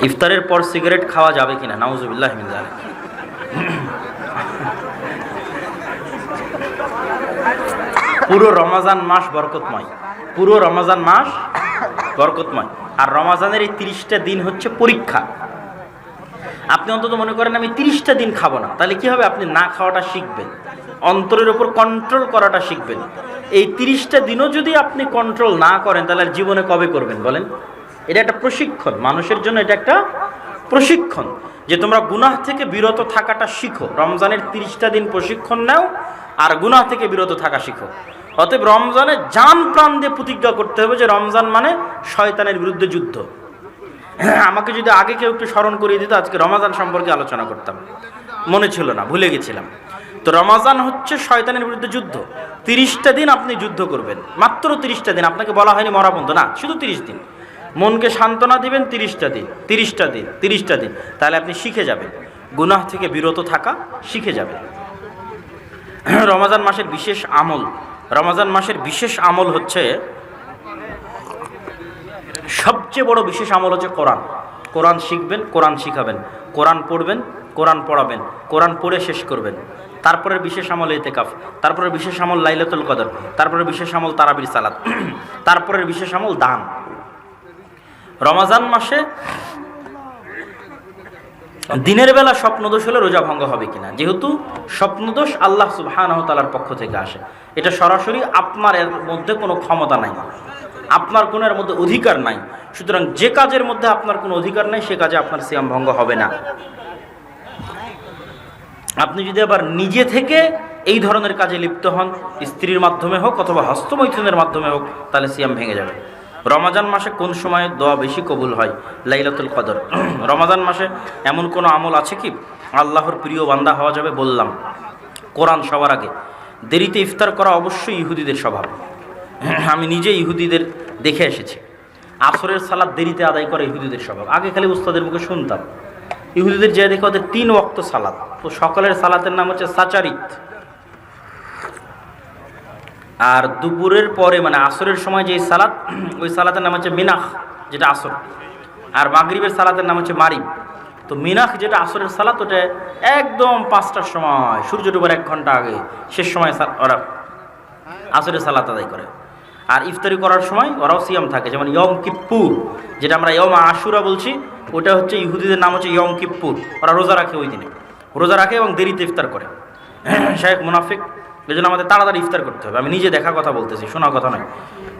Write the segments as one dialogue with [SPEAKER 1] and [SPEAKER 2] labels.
[SPEAKER 1] ইফতারের পর সিগারেট খাওয়া যাবে কিনা? নাউজুবিল্লাহ জালিক পুরো রমাজান মাস বরকতময়। পুরো রমাজান মাস বরকতময়। আর রমাজানের এই তিরিশটা দিন হচ্ছে পরীক্ষা। আপনি অন্তত মনে করেন, আমি তিরিশটা দিন খাব না। তাহলে কি হবে? আপনি না খাওয়াটা শিখবেন। অন্তরের উপর কন্ট্রোল করাটা শিখবেন। এই তিরিশটা দিনও যদি আপনি কন্ট্রোল না করেন, তাহলে জীবনে কবে করবেন বলেন? এটা একটা প্রশিক্ষণ। মানুষের জন্য এটা একটা প্রশিক্ষণ যে তোমরা গুনাহ থেকে বিরত থাকাটা শিখো। রমজানের তিরিশটা দিন প্রশিক্ষণ নাও আর গুনাহ থেকে বিরত থাকা শিখো। অতএব রমজানে জান প্রাণ দিয়ে প্রতিজ্ঞা করতে হবে যে রমজান মানে শয়তানের বিরুদ্ধে যুদ্ধ। আমাকে যদি আগে কেউ একটু স্মরণ করিয়ে দিত, আজকে রমাজান সম্পর্কে আলোচনা করতাম। মনে ছিল না, ভুলে গেছিলাম। তো রমাজান হচ্ছে শয়তানের বিরুদ্ধে যুদ্ধ। তিরিশটা দিন আপনি যুদ্ধ করবেন। মাত্র তিরিশটা দিন, আপনাকে বলা হয়নি মরা বন্ধ। না, শুধু তিরিশ দিন। মনকে সান্ত্বনা দিবেন তিরিশটা দিন তিরিশটা দিন তিরিশটা দিন। তাহলে আপনি শিখে যাবেন। গুনাহ থেকে বিরত থাকা শিখে যাবেন। রমাজান মাসের বিশেষ আমল, রমাজান মাসের বিশেষ আমল হচ্ছে, সবচেয়ে বড় বিশেষ আমল হচ্ছে কোরআন। কোরআন শিখবেন, কোরআন শিখাবেন। কোরআন পড়বেন, কোরআন পড়াবেন। কোরআন পড়ে শেষ করবেন। তারপরে বিশেষ আমল এতেকাফ তারপরে বিশেষ আমল লাইলাতুল কদর তারপরে বিশেষ আমল তারাবির সালাত, তারপরের বিশেষ আমল দান। রমাজান মাসে দিনের বেলা স্বপ্নদোষ হলে রোজা ভঙ্গ হবে কিনা? যেহেতু স্বপ্নদোষ আল্লাহ সুবহানাহু তাআলার পক্ষ থেকে আসে। এটা সরাসরি আপনার এর মধ্যে কোনো ক্ষমতা নাই। আপনার কোনো এর মধ্যে অধিকার নাই। সুতরাং যে কাজের মধ্যে আপনার কোনো অধিকার নাই, সে কাজে আপনার সিয়াম ভঙ্গ হবে না। আপনি যদি আবার নিজে থেকে এই ধরনের কাজে লিপ্ত হন, স্ত্রীর মাধ্যমে হোক অথবা হস্তমৈথুনের মাধ্যমে হোক, তাহলে সিয়াম ভেঙে যাবে। রমাজান মাসে কোন সময় দোয়া বেশি কবুল হয়? লাইলাতুল কদর। রমাজান মাসে এমন কোনো আমল আছে কি? আল্লাহর প্রিয় বান্দা হওয়া যাবে বললাম। কোরআন সবার আগে। দেরিতে ইফতার করা অবশ্যই ইহুদিদের স্বভাব। আমি নিজে ইহুদিদের দেখে এসেছি। আসরের সালাদ দেরিতে আদায় করে ইহুদিদের স্বভাব। আগে খালি উস্তাদের মুখে শুনতাম। ইহুদিদের যে দেখে ওদের তিন ওয়াক্ত সালাদ। তো সকালের সালাতের নাম হচ্ছে সাচারিত। আর দুপুরের পরে মানে আসরের সময় যে সালাত, ওই সালাতের নাম হচ্ছে মিনাখ, যেটা আসর। আর মাগরিবের সালাতের নাম হচ্ছে মারিব। তো মিনাখ যেটা আসরের সালাত, ওটা একদম পাঁচটার সময়, সূর্য ডুবার এক ঘণ্টা আগে, শেষ সময় ওরা আসরের সালাত আদায় করে। আর ইফতারি করার সময় ওরাও সিয়াম থাকে, যেমন ইয়ম কিপ্পুর, যেটা আমরা ইয়ম আশুরা বলছি, ওটা হচ্ছে ইহুদিদের নাম হচ্ছে ইয়ম কিপ্পুর। ওরা রোজা রাখে ওই দিনে। রোজা রাখে এবং দেরিতে ইফতার করে। শেখ মুনাফিক এই জন্য আমাদের তাড়াতাড়ি ইফতার করতে হবে। আমি নিজে দেখা কথা বলতেছি, শোনা কথা নয়।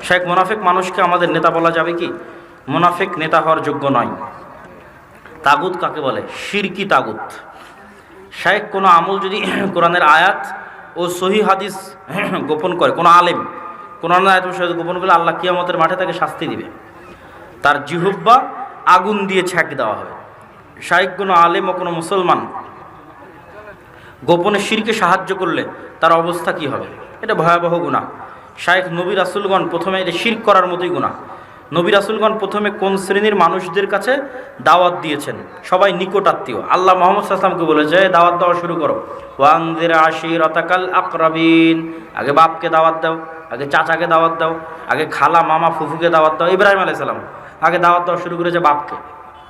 [SPEAKER 1] শেখ, মুনাফিক মানুষকে আমাদের নেতা বলা যাবে কি? মুনাফিক নেতা হওয়ার যোগ্য নয়। তাগুত কাকে বলে? শিরকি তাগুত। শেখ, কোনো আমল যদি কোরআনের আয়াত ও সহি হাদিস গোপন করে, কোনো আলেম কোরআন আয়াত সহি গোপন করলে আল্লাহ কিয়ামতের মাঠে তাকে শাস্তি দিবে। তার জিহুব্বা আগুন দিয়ে ছ্যাক দেওয়া হবে। শাহেক কোনো আলেম ও কোনো মুসলমান গোপনে শিরকে সাহায্য করলে তার অবস্থা কি হবে? এটা ভয়াবহ গুণা শায়েখ নবী রাসুলগণ প্রথমে এটা শির করার মতোই গুণা নবী রাসুলগণ প্রথমে কোন শ্রেণির মানুষদের কাছে দাওয়াত দিয়েছেন? সবাই নিকট আত্মীয় আল্লাহ মোহাম্মদ সাল্লামকে বলেছে দাওয়াত দেওয়া শুরু করো। ওয়াংদের আশি রতাকাল আকরাবিন। আগে বাপকে দাওয়াত দাও। আগে চাচাকে দাওয়াত দাও। আগে খালা মামা ফুফুকে দাওয়াত দাও। ইব্রাহিম আলাইসালাম আগে দাওয়াত দেওয়া শুরু করেছে বাপকে।